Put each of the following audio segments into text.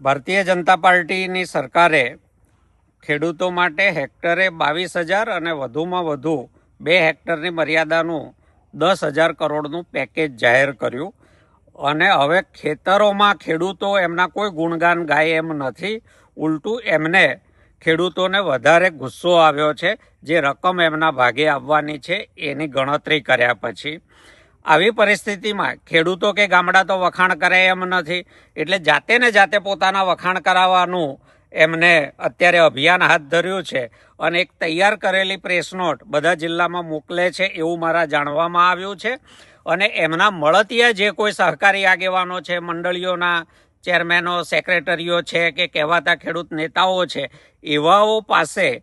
ભારતીય જનતા પાર્ટીની સરકારે ખેડૂતો માટે હેક્ટરે બાવીસ હજાર અને વધુમાં વધુ બે હેક્ટરની મર્યાદાનું દસ હજાર કરોડનું પેકેજ જાહેર કર્યું. અને હવે ખેતરોમાં ખેડૂતો એમના કોઈ ગુણગાન ગાય એમ નથી. ઉલટું એમને ખેડૂતોને વધારે ગુસ્સો આવ્યો છે. જે રકમ એમના ભાગે આવવાની છે એની ગણતરી કર્યા પછી. આવી પરિસ્થિતિમાં ખેડૂતો કે ગામડા તો વખાણ કરે એમ નથી. એટલે જાતે ને જાતે પોતાના વખાણ કરાવવાનું એમને અત્યારે અભિયાન હાથ ધર્યું છે. અને એક તૈયાર કરેલી પ્રેસ નોટ બધા જિલ્લામાં મોકલે છે એવું મારા જાણવામાં આવ્યું છે. અને એમના મળતિયા જે કોઈ સહકારી આગેવાનો છે, મંડળીઓના ચેરમેનો સેક્રેટરીઓ છે કે કહેવાતા ખેડૂત નેતાઓ છે, એવાઓ પાસે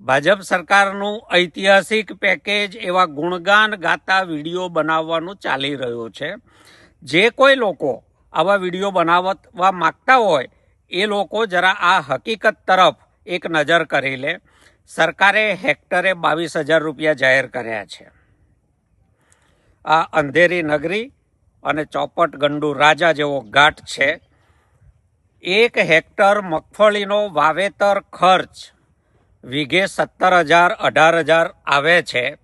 ભાજપ સરકારનું ઐતિહાસિક પેકેજ એવા ગુણગાન ગાતા વીડિયો બનાવવાનું ચાલી રહ્યું છે. જે કોઈ લોકો આવા વીડિયો બનાવવા માગતા હોય, એ લોકો જરા આ હકીકત તરફ એક નજર કરી લે. સરકારે હેક્ટરે બાવીસ હજાર રૂપિયા જાહેર કર્યા છે. આ અંધેરી નગરી અને ચોપટ ગંડુ રાજા જેવો ઘાટ છે. એક હેક્ટર મગફળીનો વાવેતર ખર્ચ વીઘે સત્તર હજાર અઢાર હજાર આવે છે.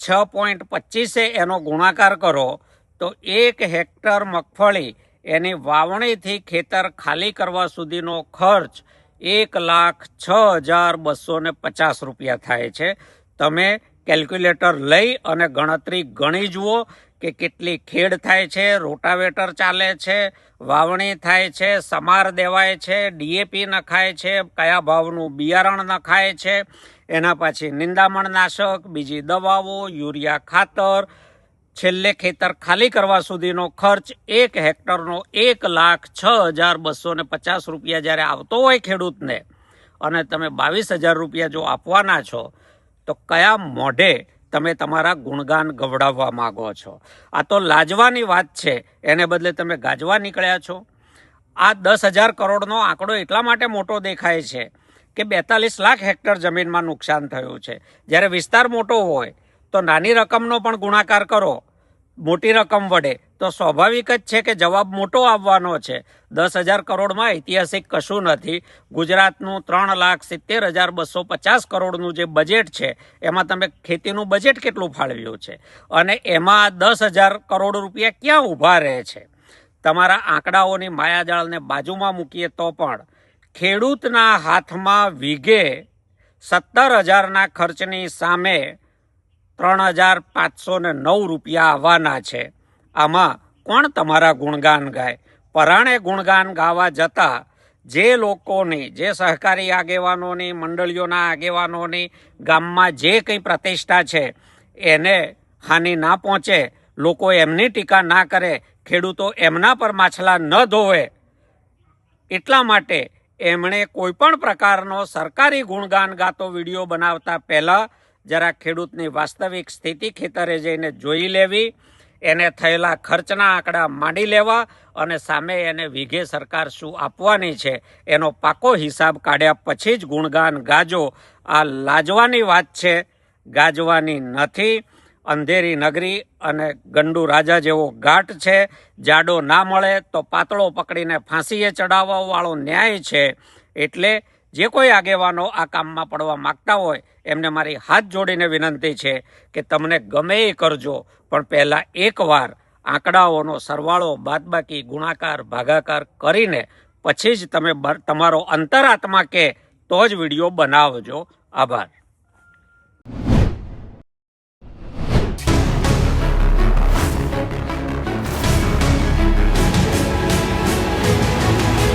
છ પોઈન્ટ પચીસે એનો ગુણાકાર કરો તો એક હેક્ટર મગફળી એની વાવણીથી ખેતર ખાલી કરવા સુધીનો ખર્ચ એક લાખ છ હજાર બસો ને પચાસ રૂપિયા થાય છે. તમે કેલ્ક્યુલેટર લઈ અને ગણતરી ગણી જુઓ. કે કેટલી ખેડ થાય છે, રોટાવેટર ચાલે છે, વાવણી થાય છે, સમાર દેવાય છે, ડીએપી નખાય છે, કયા ભાવનું બિયારણ નખાય છે, એના પછી નિંદામણ નાશક, બીજી દવાઓ, યુરિયા ખાતર, છેલ્લે ખેતર ખાલી કરવા સુધીનો ખર્ચ એક હેક્ટરનો એક લાખ છ હજાર બસો ને પચાસ રૂપિયા જ્યારે આવતો હોય ખેડૂતને, અને તમે બાવીસ હજાર રૂપિયા જો આપવાના છો, તો કયા મોઢે તમે તમારા ગુણગાન ગવડાવવા માંગો છો. આ તો લાજવાની વાત છે. એને બદલે તમે ગાજવા નીકળ્યા છો. આ દસ હજાર કરોડનો આંકડો એટલા માટે મોટો દેખાય છે કે બેતાલીસ લાખ હેક્ટર જમીનમાં નુકસાન થયું છે. જ્યારે વિસ્તાર મોટો હોય તો નાની રકમનો પણ ગુણાકાર કરો. મોટી રકમ વડે. તો સ્વાભાવિક જ છે કે જવાબ મોટો આવવાનો છે. દસ હજાર કરોડમાં ઐતિહાસિક કશું નથી. ગુજરાતનું ત્રણ લાખ સિત્તેર હજાર બસો પચાસ કરોડનું જે બજેટ છે, એમાં તમે ખેતીનું બજેટ કેટલું ફાળવ્યું છે? અને એમાં દસ હજાર કરોડ રૂપિયા ક્યાં ઊભા રહે છે? તમારા આંકડાઓની માયાજાળને બાજુમાં મૂકીએ તો પણ ખેડૂતના હાથમાં વીઘે સત્તર હજારના ખર્ચની સામે ત્રણ હજાર પાંચસો ને નવ રૂપિયા આવવાના છે. આમાં કોણ તમારા ગુણગાન ગાય? પરાણે ગુણગાન ગાવા જતા જે લોકોની, જે સહકારી આગેવાનોની, મંડળીઓના આગેવાનોની ગામમાં જે કંઈ પ્રતિષ્ઠા છે, એને હાનિ ના પહોંચે, લોકો એમની ટીકા ના કરે, ખેડૂતો એમના પર માછલા ન ધોવે, એટલા માટે એમણે કોઈપણ પ્રકારનો સરકારી ગુણગાન ગાતો વીડિયો બનાવતા પહેલાં જરા ખેડૂતની વાસ્તવિક સ્થિતિ ખેતરે જઈને જોઈ લેવી. એને થયેલા ખર્ચના આંકડા માંડી લેવા અને સામે એને વિઘે સરકાર શું આપવાની છે, એનો પાકો હિસાબ કાઢ્યા પછી જ ગુણગાન ગાજો. આ લાજવાની વાત છે, ગાજવાની નથી. અંધેરી નગરી અને ગંડુ રાજા જેવો ઘાટ છે, જાડો ના મળે તો પાતળો પકડીને ફાંસીએ ચડાવવા વાળો ન્યાય છે. એટલે જે કોઈ આગેવાનો આ કામમાં પડવા માંગતા હોય, એમને મારી હાથ જોડીને વિનંતી છે કે તમને ગમે એ કરજો, પણ પહેલાં એકવાર આંકડાઓનો સરવાળો બાદબાકી, ગુણાકાર, ભાગાકાર કરીને પછી જ તમે તમારો અંતરાત્મા કે તો જ વીડિયો બનાવજો. આભાર.